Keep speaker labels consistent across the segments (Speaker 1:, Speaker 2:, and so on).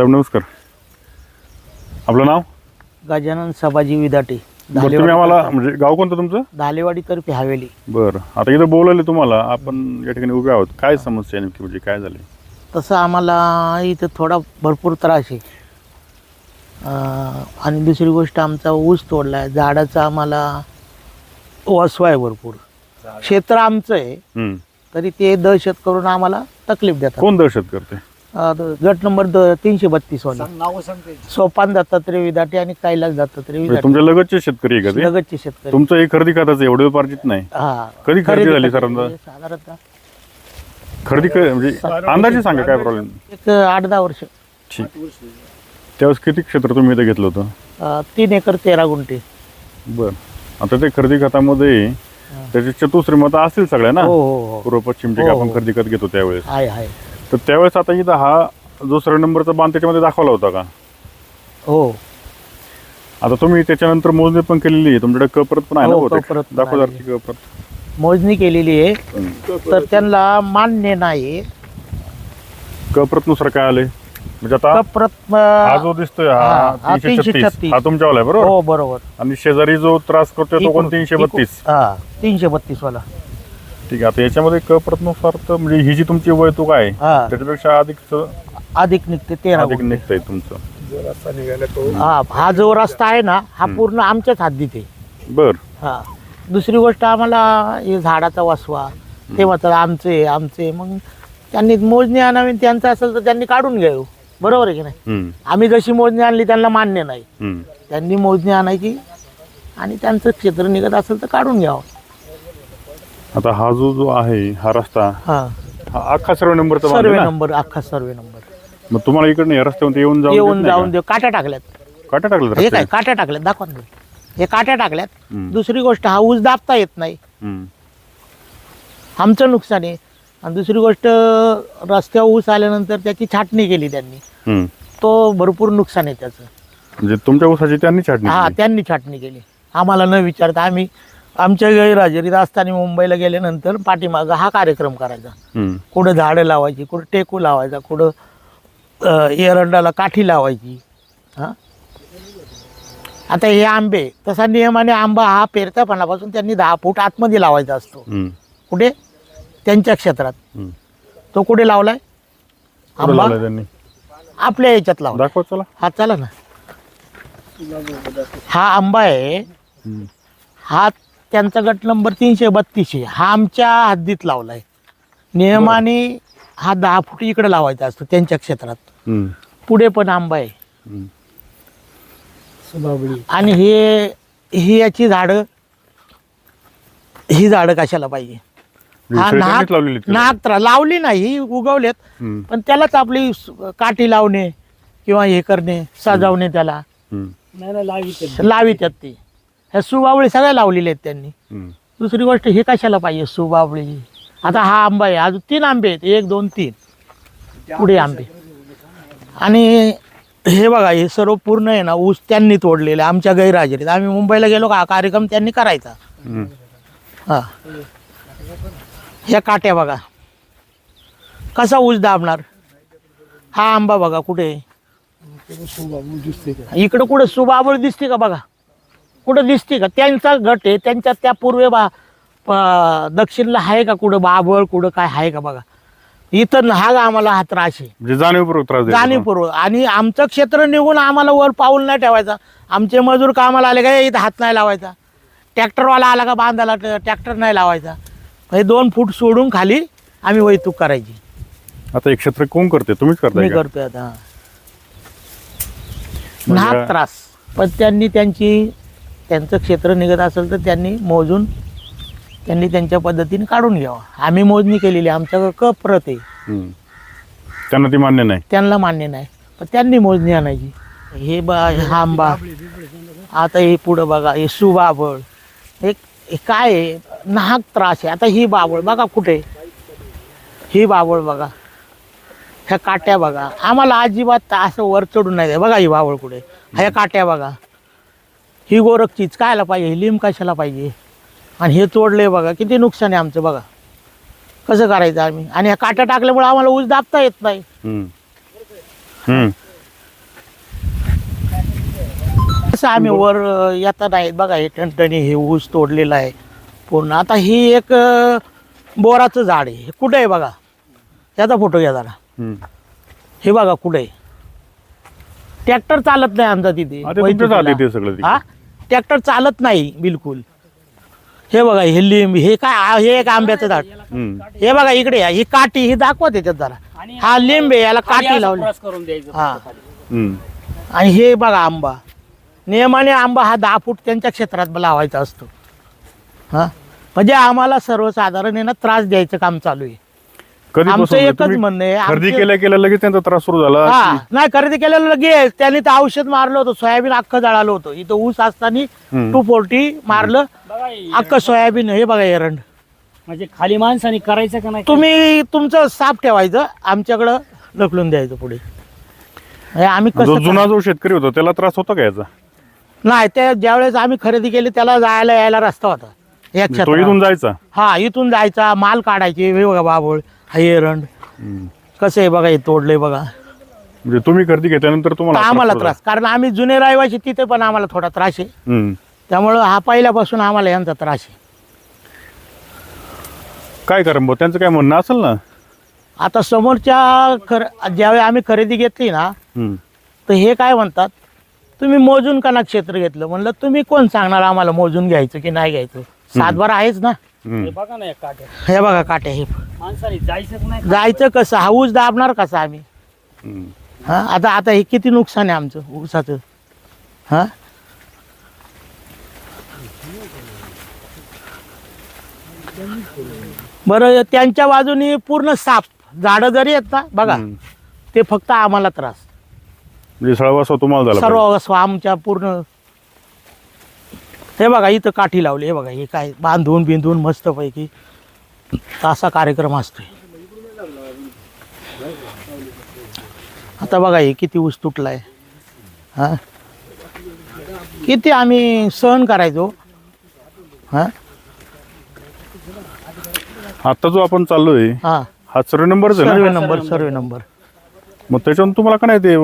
Speaker 1: साहेब नमस्कार. आपलं नाव?
Speaker 2: गजानन सभाजी विदाटे.
Speaker 1: बरं तुम्ही आम्हाला म्हणजे गाव कोणतं तुमचं?
Speaker 2: धालेवाडी तर्फे हवेली.
Speaker 1: बरं. आता इथं बोलवले तुम्हाला आपण या ठिकाणी उभे आहोत. काय समस्या आहे नेमकी? म्हणजे काय झाले
Speaker 2: तसं आम्हाला इथं थोडा भरपूर त्रास आहे. अं, आणि दुसरी गोष्ट आमचा ऊस तोडला आहे झाडाचा आम्हाला वसवा आहे भरपूर. क्षेत्र आमचं आहे.
Speaker 1: हम्म.
Speaker 2: तरी ते दहशत करून आम्हाला तकलीफ देतात.
Speaker 1: कोण दहशत करते
Speaker 2: अं, गट नंबर द तीनशे बत्तीस वाला. सोपान दत्तात्रय विदाटे आणि कैलास दत्तात्रय
Speaker 1: म्हणजे
Speaker 2: विदाटे.
Speaker 1: तुमच्या लगतचे शेतकरी आहे का ते?
Speaker 2: लगतचे शेतकरी.
Speaker 1: तुमचं हे खरेदी खताचं एवढं पार्जित नाही.
Speaker 2: हा.
Speaker 1: कधी खरेदी झाली
Speaker 2: करतात.
Speaker 1: साधारणतः?
Speaker 2: साधारणतः
Speaker 1: खरेदी क- म्हणजे अंदाजे सांगा काय प्रॉब्लेम
Speaker 2: एक आठ दहा वर्ष.
Speaker 1: ठीक. त्यावेळेस किती क्षेत्र तुम्ही इथं घेतलं होतं?
Speaker 2: अं, तीन एकर तेरा गुंठे.
Speaker 1: बरं. आता ते खरेदी खतामध्ये त्याचे चतुसरी मतं असतील सगळ्या ना?
Speaker 2: हो हो हो.
Speaker 1: पूर्व पश्चिम जे
Speaker 2: हो,
Speaker 1: आपण
Speaker 2: हो.
Speaker 1: खरेदी खत घेतो त्यावेळेस.
Speaker 2: आहे आहे
Speaker 1: तर त्यावेळेस आता इथं हा दुसऱ्या नंबरचा बांध त्याच्यामध्ये दाखवला होता का?
Speaker 2: हो.
Speaker 1: आता तुम्ही त्याच्यानंतर मोजणी पण केलेली आहे. तुमच्याकडे कपरत पण आहे ना
Speaker 2: हो,
Speaker 1: बहुतेक?
Speaker 2: कप्रत पण
Speaker 1: दाखवा
Speaker 2: आहे.
Speaker 1: जरा ती कप्रत.
Speaker 2: मोजणी केलेली आहे. तर त्यांना मान्य नाही.
Speaker 1: कप्रतनुसार काय आले म्हणजे आता
Speaker 2: कप्रत
Speaker 1: हा जो दिसतोय
Speaker 2: हा,
Speaker 1: हा
Speaker 2: हा
Speaker 1: तीनशे छत्तीस.
Speaker 2: 336.
Speaker 1: हा तुमच्यावाला आहे बरोबर?
Speaker 2: हो बरोबर.
Speaker 1: आणि शेजारी जो त्रास करतोय तो कोण? तीनशे बत्तीस.
Speaker 2: हा तीनशे बत्तीस वाला
Speaker 1: ठीक आहे. आता याच्यामध्ये कप्रतनुसार तर म्हणजे ही जी तुमची वैतुक आहे
Speaker 2: हा.
Speaker 1: त्याच्यापेक्षा अधिक
Speaker 2: अधिक निघते तेरा
Speaker 1: अधिक
Speaker 2: गुंठे.
Speaker 1: निघतंय तुमचं.
Speaker 2: हा हा जो रस्ता आहे ना हा पूर्ण आमच्याच हद्दीत आहे
Speaker 1: बर.
Speaker 2: हा. दुसरी गोष्ट आम्हाला हे झाडाचा वासवा ते म्हणतात आमचे आमचे. मग त्यांनी मोजणी आणावी त्यांचं असेल तर त्यांनी काढून घ्यावं. बरोबर आहे की नाही?
Speaker 1: हम्म,
Speaker 2: आम्ही जशी मोजणी आणली त्यांना मान्य नाही.
Speaker 1: हम्म.
Speaker 2: त्यांनी मोजणी आणायची आणि त्यांचं क्षेत्र निघत असेल तर काढून घ्यावं.
Speaker 1: आता हा जो जो आहे हा रस्ता
Speaker 2: हा.
Speaker 1: हा अख्खा सर्व नंबरचा बांध
Speaker 2: सर्वे नंबर अख्खा सर्वे नंबर
Speaker 1: मग तुम्हाला इकडनं या रस्त्यावर येऊन जाऊन
Speaker 2: येऊन
Speaker 1: नाही
Speaker 2: जाऊन देऊ. काट्या टाकल्यात.
Speaker 1: का? काटा टाकलं
Speaker 2: हे काय
Speaker 1: रस्त्यात?
Speaker 2: काट्या टाकल्यात? दाखवा ना. हे काट्या टाकल्यात.
Speaker 1: हम्म,
Speaker 2: दुसरी गोष्ट हा ऊस दाबता येत नाही.
Speaker 1: हम्म.
Speaker 2: आमचं नुकसान आहे. आणि दुसरी गोष्ट रस्त्यावर ऊस आल्यानंतर त्याची छाटणी केली त्यांनी.
Speaker 1: हम्म.
Speaker 2: तो भरपूर नुकसान आहे त्याचं.
Speaker 1: म्हणजे तुमच्या ऊसाची त्यांनी छाटणी
Speaker 2: हा
Speaker 1: केली.
Speaker 2: त्यांनी छाटणी केली. आम्हाला न विचारता आम्ही आमच्या गैरहजेरीत असताना मुंबईला गेल्यानंतर पाठीमागं हा कार्यक्रम करायचा. कुठं झाडं लावायची कुठं टेकू लावायचा कुठं एरंडाला काठी लावायची हां? आता हे आंबे तसा नियमाने आंबा हा पेरतापणापासून त्यांनी दहा फूट आतमध्ये लावायचा असतो. कुठे? त्यांच्या क्षेत्रात. तो कुठे लावलाय? आंबा? आपल्या याच्यात लावला
Speaker 1: चला.
Speaker 2: हा चला ना. हा आंबा आहे. हा त्यांचा गट नंबर तीनशे बत्तीस आहे. हा आमच्या हद्दीत लावलाय. नियमाने हा दहा फूट इकडे लावायचा असतो त्यांच्या क्षेत्रात. पुढे पण आंबा आहे. आणि हे ही याची झाडं ही झाडं कशाला पाहिजे? हा
Speaker 1: दुसरे
Speaker 2: नाग लावली नाही उगवलेत. पण त्यालाच आपली काठी लावणे किंवा हे करणे सजावणे त्याला. लावितात ते. ह्या सुबावळी सगळ्या लावलेल्या आहेत त्यांनी.
Speaker 1: हम्म.
Speaker 2: दुसरी गोष्ट हे कशाला पाहिजे सुबावळी आता हा आंबा आहे अजून तीन आंबे आहेत. एक दोन तीन. पुढे आंबे. आणि हे बघा हे सर्व पूर्ण आहे ना ऊस त्यांनी तोडलेलं आहे आमच्या गैरहजेरीत आम्ही मुंबईला गेलो का हा कार्यक्रम त्यांनी करायचा.
Speaker 1: हम्म.
Speaker 2: हा. ह्या काट्या बघा. कसा ऊस दाबणार? हा आंबा बघा कुठे? इकडं कुठं सुबाबळ दिसते का बघा? कुठं दिसते का? त्यांचा गट आहे त्यांच्या त्या पूर्वे बा दक्षिणला आहे का कुठं? बाबळ कुठं काय आहे का बघा? इथं हा आम्हाला हा त्रास आहे.
Speaker 1: म्हणजे जाणीवपूर्वक त्रास देतो?
Speaker 2: जाणीवपूर्वक. आणि आमचं क्षेत्र निघून आम्हाला वर पाऊल नाही ठेवायचा. आमचे मजूर कामाला आले का? इथं हात नाही लावायचा. ट्रॅक्टरवाला आला का बांधायला? ट्रॅक्टर नाही लावायचा. हे दोन फूट सोडून खाली आम्ही वैतूक करायची.
Speaker 1: आता हे क्षेत्र कोण करते तुम्हीच करताय
Speaker 2: मी
Speaker 1: का?
Speaker 2: करतोय आता. हा.
Speaker 1: म्हणजे-
Speaker 2: नाहक त्रास. पण त्यांनी त्यांची त्यांचं क्षेत्र निघत असेल तर त्यांनी मोजून त्यांनी त्यांच्या पद्धतीने काढून घ्यावं. आम्ही मोजणी केलेली आहे. आमच्याकडं कप प्रत आहे.
Speaker 1: हम्म. त्यांना ती मान्य नाही.
Speaker 2: त्यांना मान्य नाही. पण त्यांनी मोजणी आणायची. हे बा हा आंबा आता हे पुढं बघा हे सुबाबळ. हे हे काय आहे? नाहक त्रास आहे. आता ही बाबळ बघा कुठे ही बाबळ बघा. ह्या काट्या बघा. आम्हाला अजिबात असं वर चढून नाही द्या. बघा ही बाबळ कुठे ह्या काट्या बघा. ही गोरख चीज कायला पाहिजे? ही लिंब कशाला पाहिजे? आणि हे तोडले बघा किती नुकसान आहे आमचं बघा. कसं करायचं आम्ही? आणि ह्या काट्या टाकल्यामुळे आम्हाला ऊस दाबता येत नाही.
Speaker 1: हम्म. हम्म.
Speaker 2: कसं आम्ही वर अं, येता नाहीत बघा हे टणटणी हे ऊस तोडलेला आहे. पूर्ण. आता ही एक अं, बोराचं झाड आहे. हे कुठं आहे बघा? याचा फोटो घ्या जरा.
Speaker 1: हम्म.
Speaker 2: हे बघा कुठे आहे? ट्रॅक्टर चालत नाही आमचा तिथे.
Speaker 1: ते सगळं तिकडे.
Speaker 2: हा? ट्रॅक्टर चालत नाही बिलकुल. हे बघा हे लिंब हे काय आ- हे एक आंब्याचं झाड. हे बघा इकडे या. ही काठी ही दाखवा त्याच्यात जरा. हा लिंब आहे याला काठी लावली.
Speaker 3: करून द्यायचं
Speaker 2: हा.
Speaker 1: हम्म.
Speaker 2: आणि हे बघा आंबा. नियमाने आंबा हा दहा फूट त्यांच्या क्षेत्रात लावायचा असतो. हा? म्हणजे आम्हाला सर्वसाधारण त्रास द्यायचं काम चालू आहे. आमचं एकच
Speaker 1: तुम्ही
Speaker 2: म्हणणं आहे,
Speaker 1: खरेदी
Speaker 2: आमचे-
Speaker 1: केल्या केल्या लगेच त्यांचा त्रास सुरू झाला.
Speaker 2: हा नाही खरेदी केलेलं लगेच त्यांनी तर औषध मारलं होतं सोयाबीन अख्खं जळालं होतं. इथं ऊस असताना
Speaker 1: हम्म.
Speaker 2: टू फोर्टी मारलं.
Speaker 3: बघा हे
Speaker 2: अख्खं सोयाबीन हे बघा एरंड
Speaker 3: म्हणजे खाली माणसाने करायचं का नाही?
Speaker 2: तुम्ही तुमचं साफ ठेवायचं आमच्याकडं ढकलून द्यायचं पुढे. हे आम्ही
Speaker 1: जो
Speaker 2: कसं
Speaker 1: जुना जो शेतकरी होता त्याला त्रास होता का याचा?
Speaker 2: नाही ते ज्यावेळेस आम्ही खरेदी केली त्याला जायला यायला रस्ता होता. या
Speaker 1: तो
Speaker 2: क्षेत्रावर.
Speaker 1: इथून जायचा?
Speaker 2: हा इथून जायचा माल काढायचे हे बघा बाबळ. हा एरंड. कसं आहे बघा हे तोडलंय बघा.
Speaker 1: म्हणजे तुम्ही खरेदी घेतल्यानंतर
Speaker 2: तर
Speaker 1: तुम्हाला
Speaker 2: आम्हाला त्रास. कारण आम्ही जुने रहिवासी तिथे पण आम्हाला थोडा त्रास आहे.
Speaker 1: हम्म.
Speaker 2: त्यामुळं हा पहिल्यापासून आम्हाला यांचा त्रास आहे.
Speaker 1: काय करा भाऊ त्यांचं काय म्हणणं असेल ना?
Speaker 2: आता समोरच्या खर ज्यावेळी आम्ही खरेदी घेतली ना
Speaker 1: हम्म.
Speaker 2: तर हे काय म्हणतात? तुम्ही मोजून का ना क्षेत्र घेतलं? म्हणलं तुम्ही कोण सांगणार आम्हाला मोजून घ्यायचं की नाही घ्यायचं? सातबार आहेच ना.
Speaker 3: हे बघा ना या काट्या
Speaker 2: हे बघा हे.
Speaker 3: माणसाने जायचंच नाही
Speaker 2: जायचं कसं? हा ऊस दाबणार कसं आम्ही. हा आता आता हे किती नुकसान आहे आमचं ऊसाचं? हा? बरं त्यांच्या बाजूनी पूर्ण साप झाडं जरी आहेत ना बघा
Speaker 1: हम्म.
Speaker 2: ते फक्त आम्हाला त्रास.
Speaker 1: म्हणजे तुम्हाला झाला
Speaker 2: सर्व आमच्या पूर्ण हे बघा इथं काठी लावली हे बघा हे काय बांधून बिंधून मस्तपैकी असा कार्यक्रम असतोय. आता बघा हे किती ऊस तुटलाय. हा? किती आम्ही सहन करायचो. हा?
Speaker 1: आता जो आपण चाललोय
Speaker 2: हा.
Speaker 1: हा सर्व नंबरच आहे
Speaker 2: सर्वे नंबर सर्वे नंबर
Speaker 1: मग त्याच्यावर तुम्हाला का नाही ते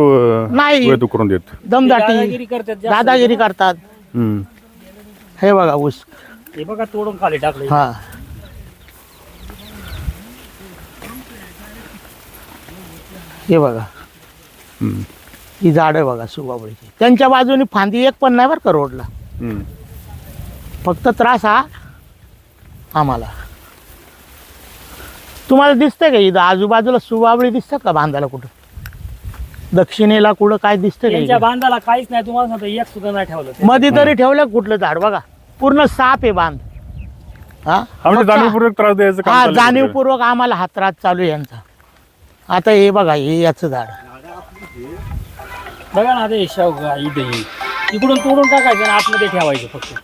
Speaker 2: नाही.
Speaker 1: करून देत?
Speaker 2: दमदाटी.
Speaker 3: दादागिरी करतात जास्त.
Speaker 2: दादागिरी करतात.
Speaker 1: हम्म.
Speaker 2: हे बघा ऊस.
Speaker 3: हे बघा तोडून खाली टाकले
Speaker 2: हा. हे बघा.
Speaker 1: हम्म.
Speaker 2: ही झाड आहे बघा सुबाबळीची त्यांच्या बाजूने फांदी एक पण नाही बरं का रोडला.
Speaker 1: हम्म.
Speaker 2: फक्त त्रास हा आम्हाला. तुम्हाला दिसतंय का इथं? आजूबाजूला सुबाबळी दिसतात का बांधायला कुठं? दक्षिणेला कुठं काय
Speaker 3: त्यांच्या
Speaker 2: इकडं?
Speaker 3: बांधाला काहीच नाही तुम्हाला सांगतो एक सुद्धा नाही ठेवलं
Speaker 2: मध्ये तरी ठेवलं कुठलं झाड बघा. पूर्ण साप आहे बांध. हा?
Speaker 1: हा
Speaker 2: फक्त-
Speaker 1: जाणीवपूर्वक त्रास द्यायचं काम
Speaker 2: हा
Speaker 1: चाललंय.
Speaker 2: जाणीवपूर्वक आम्हाला हा त्रास चालू आहे यांचा. आता हे बघा हे याचं झाड.
Speaker 3: बघा ना ते शेवगा इथे हे. इकडून तोडून टाकायचं आणि आतमध्ये ठेवायचं फक्त.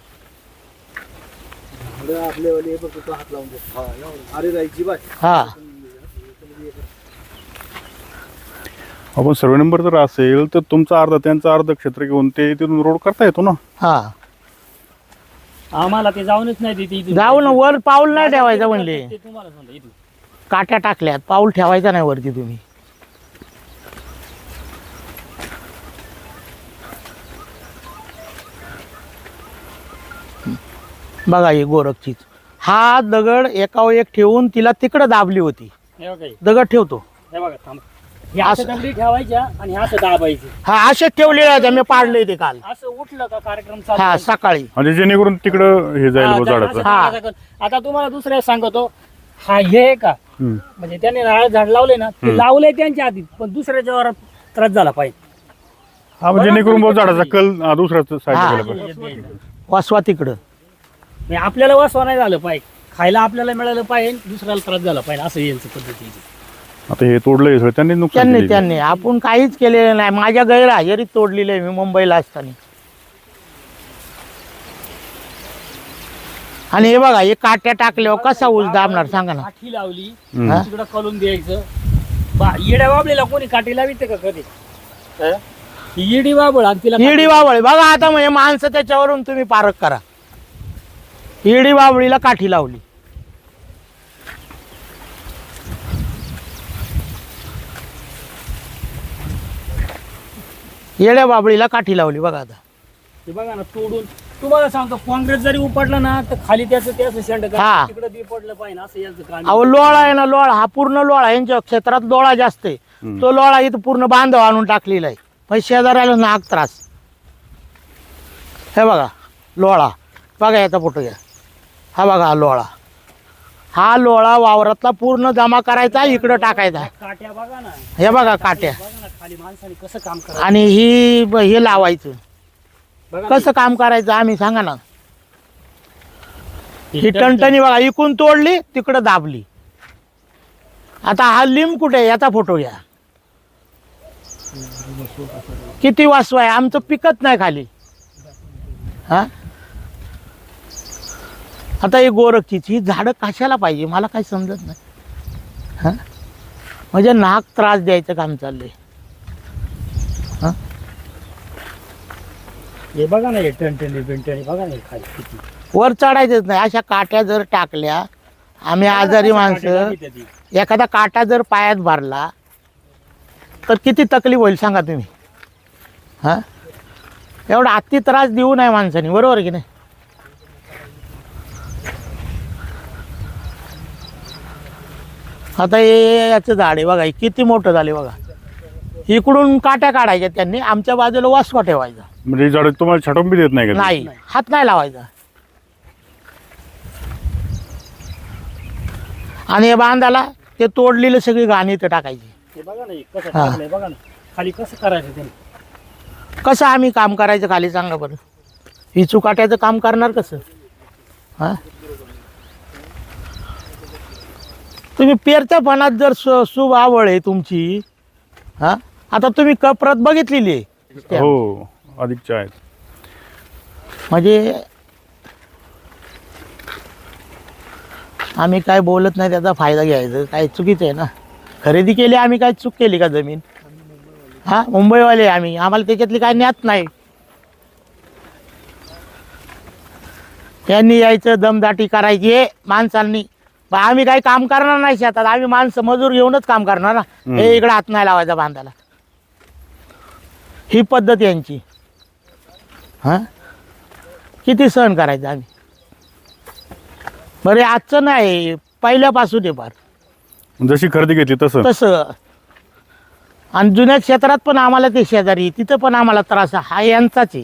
Speaker 2: हा.
Speaker 1: आपण सर्व नंबर जर असेल तर तुमचा अर्धा त्यांचा अर्ध क्षेत्र घेऊन ते तिथून रोड करता येतो ना?
Speaker 2: हा.
Speaker 3: आम्हाला ते जाऊनच नाही देते इथून.
Speaker 2: जाऊन वर पाऊल नाही ठेवायचं म्हणले.
Speaker 3: ते तुम्हाला सांगतो इथून.
Speaker 2: काट्या टाकल्यात पाऊल ठेवायचा नाही वरती तुम्ही. बघा ही गोरखचीच. हा दगड एकावर एक ठेवून तिला तिकडं दाबली होती.
Speaker 3: हे बघा हे.
Speaker 2: दगड ठेवतो.
Speaker 3: हे बघा थांब. असं
Speaker 2: असं-
Speaker 3: दगडी ठेवायच्या आणि हे असं दाबायचं.
Speaker 2: हा असे आहेत मी पाडले ते काल.
Speaker 3: असं उठलं का कार्यक्रम
Speaker 2: हा
Speaker 3: चालू
Speaker 2: सकाळी.
Speaker 1: म्हणजे जेणेकरून तिकडं हे जाईल
Speaker 3: हा,
Speaker 1: बुवा झाडाचं.
Speaker 2: हा.
Speaker 3: आता तुम्हाला दुसऱ्या सांगतो. हा हे आहे का?
Speaker 1: हम्म.
Speaker 3: म्हणजे त्यांनी नारळ झाड लावले ना ते. लावले त्यांच्या आधी पण दुसऱ्याच्या वरात त्रास झाला पाहिजे.
Speaker 1: हा म्हणजे जेणेकरून बुवा झाडाचा कल हा, दुसऱ्याच साईड
Speaker 2: हा.
Speaker 1: गेला पाहिजे.
Speaker 2: वासवा तिकडं.
Speaker 3: म्हणजे आपल्याला वासवा नाही झालं पाहिजे. खायला आपल्याला मिळालं पाहिजे दुसऱ्याला त्रास झाला पाहिजे असं यांचं पद्धती
Speaker 1: आता हे तोडलंय सगळं त्यांनी नुकसान
Speaker 2: त्यांनी
Speaker 1: केलेलं.
Speaker 2: त्यांनी. आपण काहीच केलेलं नाही. माझ्या गैरहजेरीत तोडलेली आहे मी मुंबईला असताना. आणि हे बघा हे काट्या टाकल्यावर कसा ऊस दाबणार सांगा ना.
Speaker 3: काठी लावली
Speaker 1: हम्म.
Speaker 3: तिकडं कलून द्यायचं. बा येड्या बाबळीला कोणी काठी लाविते का कधी? हं? ही येडी बाबळ आणि तिला
Speaker 2: हिडी बावळी बघा आता म्हणजे माणसं त्याच्यावरून तुम्ही पारख करा. हिडी बावळीला काठी लावली. येड्या बाबळीला काठी लावली बघा आता.
Speaker 3: बघा ना तोडून. तुम्हाला सांगतो काँग्रेस जरी उपटला ना तर खाली त्याचं त्याचं शेंड
Speaker 2: हा.
Speaker 3: तिकडे बी पडलं पाहिजे असं यांचं काम
Speaker 2: अहो लोळा आहे ना लोळा. हा पूर्ण लोळा यांच्या क्षेत्रात लोळा जास्त आहे. तो लोळा इथं पूर्ण बांधव आणून टाकलेला आहे. पण शेजाऱ्याला नाक त्रास. हे बघा लोळा. बघा याचा फोटो घ्या. हा बघा हा लोळा. हा लोळा वावरातला पूर्ण जमा करायचा इकडं टाकायचा.
Speaker 3: काट्या बघा ना.
Speaker 2: हे बघा काट्या.
Speaker 3: खाली माणसाने कसं काम करायचं?
Speaker 2: आणि ही ब- हे लावायचं.
Speaker 3: बघा ना.
Speaker 2: कसं काम करायचं आम्ही सांगा ना. ही टणटणी. बघा इकून तोडली तिकडं दाबली. आता हा लिंब कुठे आहे? याचा फोटो घ्या. किती वासू आहे आमचं पिकत नाही खाली. हा? आता ही गोरखची ही झाडं कशाला पाहिजे मला काही समजत नाही. हा? म्हणजे नाक त्रास द्यायचं काम चाललंय.
Speaker 3: हे? बघा ना हे बघा ना हे खाली किती.
Speaker 2: वर चढायचंच नाही अशा काट्या जर टाकल्या आम्ही आजारी माणसं. एखादा काटा जर पायात भरला तर किती तकलीफ होईल सांगा तुम्ही. हां? एवढा अति त्रास देऊ नये माणसाने बरोबर की नाही? आता हे याचं झाड आहे बघा हे किती मोठं झाले बघा. इकडून काट्या काढायच्या त्यांनी आमच्या बाजूला वासवा ठेवायचा.
Speaker 1: म्हणजे झाड तुम्हाला छटून बी देत नाही का ते?
Speaker 2: नाही हात नाही लावायचा. आणि हे बांधाला ते तोडलेलं सगळी गाणी इथं टाकायची.
Speaker 3: हे बघा ना हे कसं
Speaker 2: हा.
Speaker 3: टाकलंय बघा ना. खाली कसं करायचं त्यांनी
Speaker 2: कसं आम्ही काम करायचं खाली सांगा बरं? ही चुकाट्याचं काम करणार कसं? हां? तुम्ही पेरच्या फणात जर सु शुभ आवड आहे तुमची हां? आता तुम्ही कप्रत बघितलेली आहे.
Speaker 1: हो अधिकच्या आहेत.
Speaker 2: म्हणजे आम्ही काय बोलत नाही त्याचा फायदा घ्यायचा. काय चुकीचं आहे ना? खरेदी केली आम्ही काय चूक केली का जमीन? हा मुंबईवाले आम्ही. आम्हाला त्याच्यातली काय ज्ञात नाही. त्यांनी यायचं दमदाटी करायची आहे माणसांनी. आम्ही काही काम करणार नाही शेतात. आम्ही माणसं मजूर घेऊनच काम करणार ना. हे इकडे हात नाही लावायचा बांधायला. ही पद्धत यांची. हां? किती सहन करायचं आम्ही? बरे आजचं नाही पहिल्यापासून आहे फार.
Speaker 1: जशी खरेदी घेतली तसं.
Speaker 2: तसं. आणि जुन्या क्षेत्रात पण आम्हाला ते शेजारी तिथं पण आम्हाला त्रास. हा यांचाच आहे.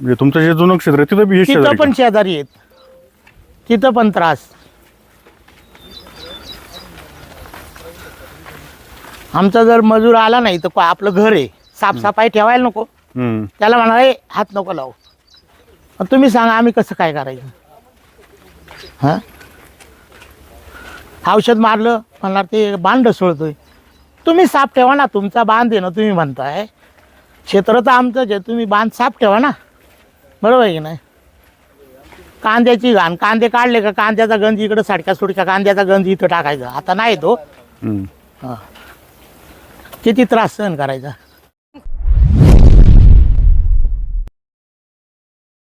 Speaker 1: म्हणजे तुमचं जे जुनं क्षेत्र आहे तिथं बी हे
Speaker 2: तिथं
Speaker 1: शेजारी
Speaker 2: पण
Speaker 1: का?
Speaker 2: शेजारी आहेत. तिथं पण त्रास. आमचा जर मजूर आला नाही तर आपलं घर आहे. साफसफाई ठेवायला नको.
Speaker 1: हम्म.
Speaker 2: त्याला म्हणा "ए, हात नको लावू. तुम्ही सांगा आम्ही कसं काय करायचं? हां? औषध मारलं म्हणणार ते बांध सोळतोय. तुम्ही साफ ठेवा ना तुमचा बांध आहे ना तुम्ही म्हणताय. क्षेत्र तर आमचंच आहे तुम्ही बांध साफ ठेवा ना. बरोबर आहे की नाही? कांद्याची घाण कांदे काढले का कांद्याचा गंज इकडं साडक्या सुडक्या कांद्याचा गंज इथं टाकायचा. आता नाही तो.
Speaker 1: हम्म.
Speaker 2: हां. किती त्रास सहन करायचा?